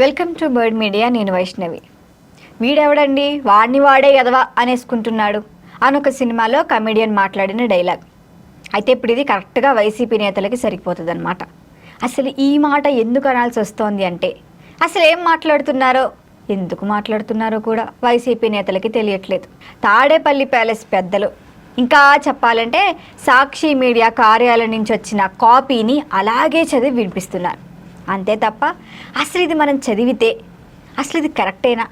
Welcome to bird media నేను వైష్ణవి. వీడెవడండి? వాడిని వాడే ఎదవా అనేసుకుంటున్నాడు. అని ఒక సినిమాలో కమెడియన్ మాట్లాడిన డైలాగ్. అయితే ఇప్పుడు ఇది కరెక్ట్గా వైసీపీ నేతలకి సరిపోతుంది అనమాట అసలు ఈ మాట ఎందుకు అనాల్సి వస్తోంది అంటే అసలు ఏం మాట్లాడుతున్నారో? ఎందుకు మాట్లాడుతున్నారో కూడా వైసీపీ నేతలకి తెలియట్లేదు. తాడేపల్లి ప్యాలెస్ పెద్దలు. ఇంకా చెప్పాలంటే సాక్షి మీడియా కార్యాలయం నుంచి వచ్చిన కాపీని అలాగే చదివి వినిపిస్తున్నారు. అంతే తప్ప అసలు ఇది మనం చదివితే అసలు ఇది కరెక్టేనా?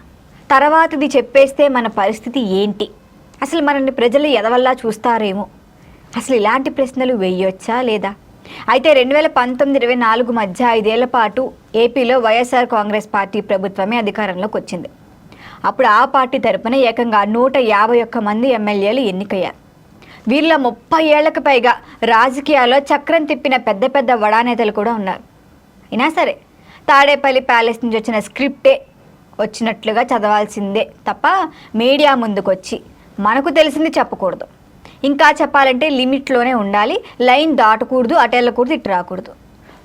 తర్వాత ఇది చెప్పేస్తే మన పరిస్థితి ఏంటి? అసలు మనల్ని ప్రజలు ఎదవల్లా చూస్తారేమో? అసలు ఇలాంటి ప్రశ్నలు వేయొచ్చా లేదా? అయితే రెండు వేల పంతొమ్మిది ఇరవై నాలుగు మధ్య ఐదేళ్ళ పాటు ఏపీలో వైఎస్ఆర్ కాంగ్రెస్ పార్టీ ప్రభుత్వమే అధికారంలోకి వచ్చింది. అప్పుడు ఆ పార్టీ తరపున ఏకంగా నూట యాభై ఒక్క మంది ఎమ్మెల్యేలు ఎన్నికయ్యారు. వీళ్ళ ముప్పై ఏళ్ళకు పైగా రాజకీయాల్లో చక్రం తిప్పిన పెద్ద పెద్ద వడానేతలు కూడా ఉన్నారు. అయినా సరే తాడేపల్లి ప్యాలెస్ నుంచి వచ్చిన స్క్రిప్టే వచ్చినట్లుగా చదవాల్సిందే తప్ప మీడియా ముందుకొచ్చి మనకు తెలిసింది చెప్పకూడదు. ఇంకా చెప్పాలంటే లిమిట్లోనే ఉండాలి లైన్ దాటకూడదు అటెళ్ళకూడదు ఇటు రాకూడదు.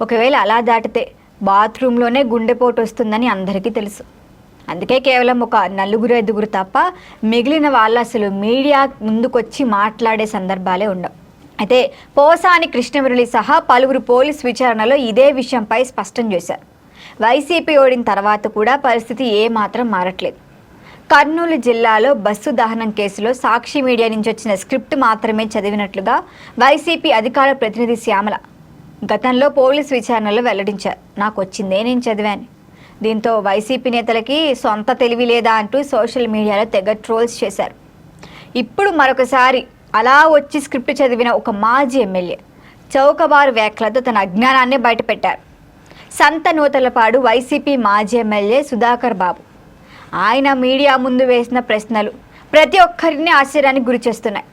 ఒకవేళ అలా దాటితే బాత్రూంలోనే గుండెపోటు వస్తుందని అందరికీ తెలుసు. అందుకే కేవలం ఒక నలుగురు ఐదుగురు తప్ప మిగిలిన వాళ్ళు అసలు మీడియా ముందుకొచ్చి మాట్లాడే సందర్భాలే ఉండవు. అయితే పోసాని కృష్ణమురళి సహా పలువురు పోలీస్ విచారణలో ఇదే విషయంపై స్పష్టం చేశారు. వైసీపీ ఓడిన తర్వాత కూడా పరిస్థితి ఏమాత్రం మారట్లేదు. కర్నూలు జిల్లాలో బస్సు దహనం కేసులో సాక్షి మీడియా నుంచి వచ్చిన స్క్రిప్ట్ మాత్రమే చదివినట్లుగా వైసీపీ అధికార ప్రతినిధి శ్యామల గతంలో పోలీస్ విచారణలో వెల్లడించారు. నాకు వచ్చిందే నేను చదివాను. దీంతో వైసీపీ నేతలకి సొంత తెలివి లేదా అంటూ సోషల్ మీడియాలో తెగ ట్రోల్స్ చేశారు. ఇప్పుడు మరొకసారి అలా వచ్చి స్క్రిప్ట్ చదివిన ఒక మాజీ ఎమ్మెల్యే చౌకబారు వ్యాఖ్యలతో తన అజ్ఞానాన్ని బయటపెట్టారు. సంత నూతలపాడు వైసీపీ మాజీ ఎమ్మెల్యే సుధాకర్ బాబు. ఆయన మీడియా ముందు వేసిన ప్రశ్నలు ప్రతి ఒక్కరిని ఆశ్చర్యానికి గురి చేస్తున్నాయి.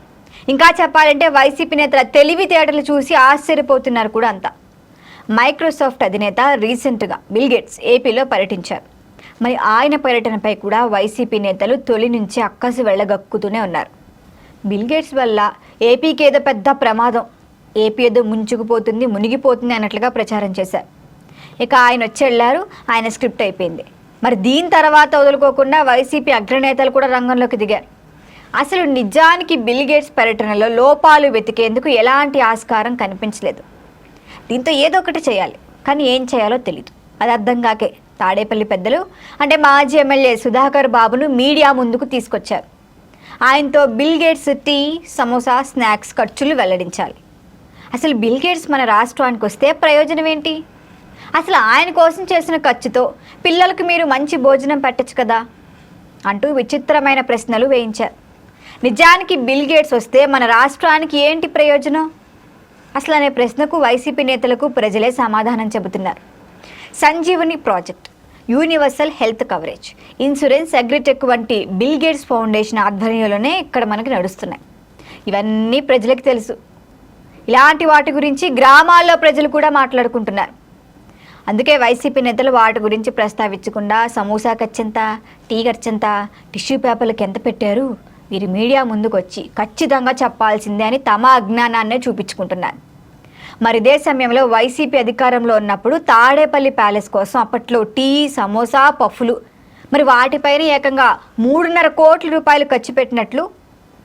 ఇంకా చెప్పాలంటే వైసీపీ నేతల తెలివితేటలు చూసి ఆశ్చర్యపోతున్నారు కూడా అంతా. మైక్రోసాఫ్ట్ అధినేత రీసెంట్గా బిల్గేట్స్ ఏపీలో పర్యటించారు. మరి ఆయన పర్యటనపై కూడా వైసీపీ నేతలు తొలి నుంచి అక్కసి వెళ్ళగక్కుతూనే ఉన్నారు. బిల్ గేట్స్ వల్ల ఏపీకి ఏదో పెద్ద ప్రమాదం. ఏపీ ఏదో ముంచుకుపోతుంది మునిగిపోతుంది అన్నట్లుగా ప్రచారం చేశారు. ఇక ఆయన వచ్చి వెళ్ళారు ఆయన స్క్రిప్ట్ అయిపోయింది. మరి దీని తర్వాత వదులుకోకుండా వైసీపీ అగ్రనేతలు కూడా రంగంలోకి దిగారు. అసలు నిజానికి బిల్ గేట్స్ పర్యటనలో లోపాలు వెతికేందుకు ఎలాంటి ఆస్కారం కనిపించలేదు. దీంతో ఏదో ఒకటి చేయాలి కానీ ఏం చేయాలో తెలియదు అది అర్థం కాకే తాడేపల్లి పెద్దలు అంటే మాజీ ఎమ్మెల్యే సుధాకర్ బాబును మీడియా ముందుకు తీసుకొచ్చారు. ఆయనతో Bill Gates tea samosa snacks ఖర్చులు వెల్లడించాలి. అసలు బిల్ గేట్స్ మన రాష్ట్రానికి వస్తే ప్రయోజనం ఏంటి? అసలు ఆయన కోసం చేసిన ఖర్చుతో పిల్లలకు మీరు మంచి భోజనం పెట్టచ్చు కదా? అంటూ విచిత్రమైన ప్రశ్నలు వేయించారు. నిజానికి బిల్ గేట్స్ వస్తే మన రాష్ట్రానికి ఏంటి ప్రయోజనం? అసలు అనే ప్రశ్నకు వైసీపీ నేతలకు ప్రజలే సమాధానం చెబుతున్నారు. Sanjeevani project. Universal health coverage. Insurance agritech వంటి బిల్ గేట్స్ ఫౌండేషన్ ఆధ్వర్యంలోనే ఇక్కడ మనకి నడుస్తున్నాయి. ఇవన్నీ ప్రజలకు తెలుసు. ఇలాంటి వాటి గురించి గ్రామాల్లో ప్రజలు కూడా మాట్లాడుకుంటున్నారు. అందుకే వైసీపీ నేతలు వాటి గురించి ప్రస్తావించకుండా సమోసా ఖర్చెంత టీ ఖర్చెంత టిష్యూ పేపర్లకు ఎంత పెట్టారు? వీరి మీడియా ముందుకు వచ్చి ఖచ్చితంగా చెప్పాల్సిందే అని తమ అజ్ఞానాన్నే చూపించుకుంటున్నారు. మరి ఇదే సమయంలో వైసీపీ అధికారంలో ఉన్నప్పుడు తాడేపల్లి ప్యాలెస్ కోసం అప్పట్లో టీ సమోసా పఫ్లు. మరి వాటిపైన ఏకంగా మూడున్నర కోట్ల రూపాయలు ఖర్చు పెట్టినట్లు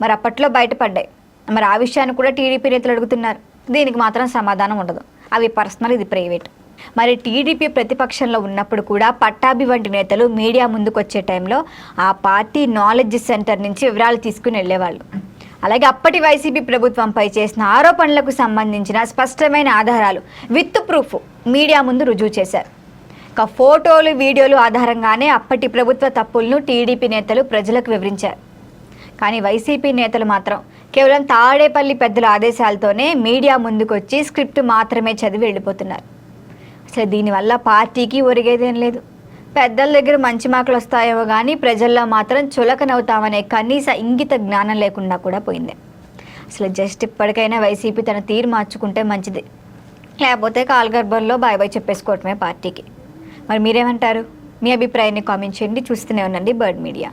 మరి అప్పట్లో బయటపడ్డాయి. మరి ఆ విషయాన్ని కూడా టీడీపీ నేతలు అడుగుతున్నారు. దీనికి మాత్రం సమాధానం ఉండదు. అవి పర్సనల్ ఇది ప్రైవేట్. మరి టీడీపీ ప్రతిపక్షంలో ఉన్నప్పుడు కూడా పట్టాభి వంటి నేతలు మీడియా ముందుకు వచ్చే టైంలో ఆ పార్టీ నాలెడ్జ్ సెంటర్ నుంచి వివరాలు తీసుకుని వెళ్ళేవాళ్ళు. అలాగే అప్పటి వైసీపీ ప్రభుత్వంపై చేసిన ఆరోపణలకు సంబంధించిన స్పష్టమైన ఆధారాలు విత్ ప్రూఫ్ మీడియా ముందు రుజువు చేశారు. ఇక ఫోటోలు వీడియోలు ఆధారంగానే అప్పటి ప్రభుత్వ తప్పులను టీడీపీ నేతలు ప్రజలకు వివరించారు. కానీ వైసీపీ నేతలు మాత్రం కేవలం తాడేపల్లి పెద్దల ఆదేశాలతోనే మీడియా ముందుకొచ్చి స్క్రిప్ట్ మాత్రమే చదివి వెళ్ళిపోతున్నారు. అసలు దీనివల్ల పార్టీకి ఒరిగేదేం లేదు. పెద్దల దగ్గర మంచి మార్కులు వస్తాయేమో కానీ ప్రజల్లో మాత్రం చులకనవుతామనే కనీస ఇంగిత జ్ఞానం లేకుండా కూడా పోయింది. అసలు జస్ట్ ఇప్పటికైనా వైసీపీ తన తీరు మార్చుకుంటే మంచిది. లేకపోతే కాల్గర్భంలో బాయ్ బాయ్ చెప్పేసుకోవటమే పార్టీకి. మరి మీరేమంటారు? మీ అభిప్రాయాన్ని కామెంట్ చేయండి. చూస్తూనే ఉండండి బర్డ్ మీడియా.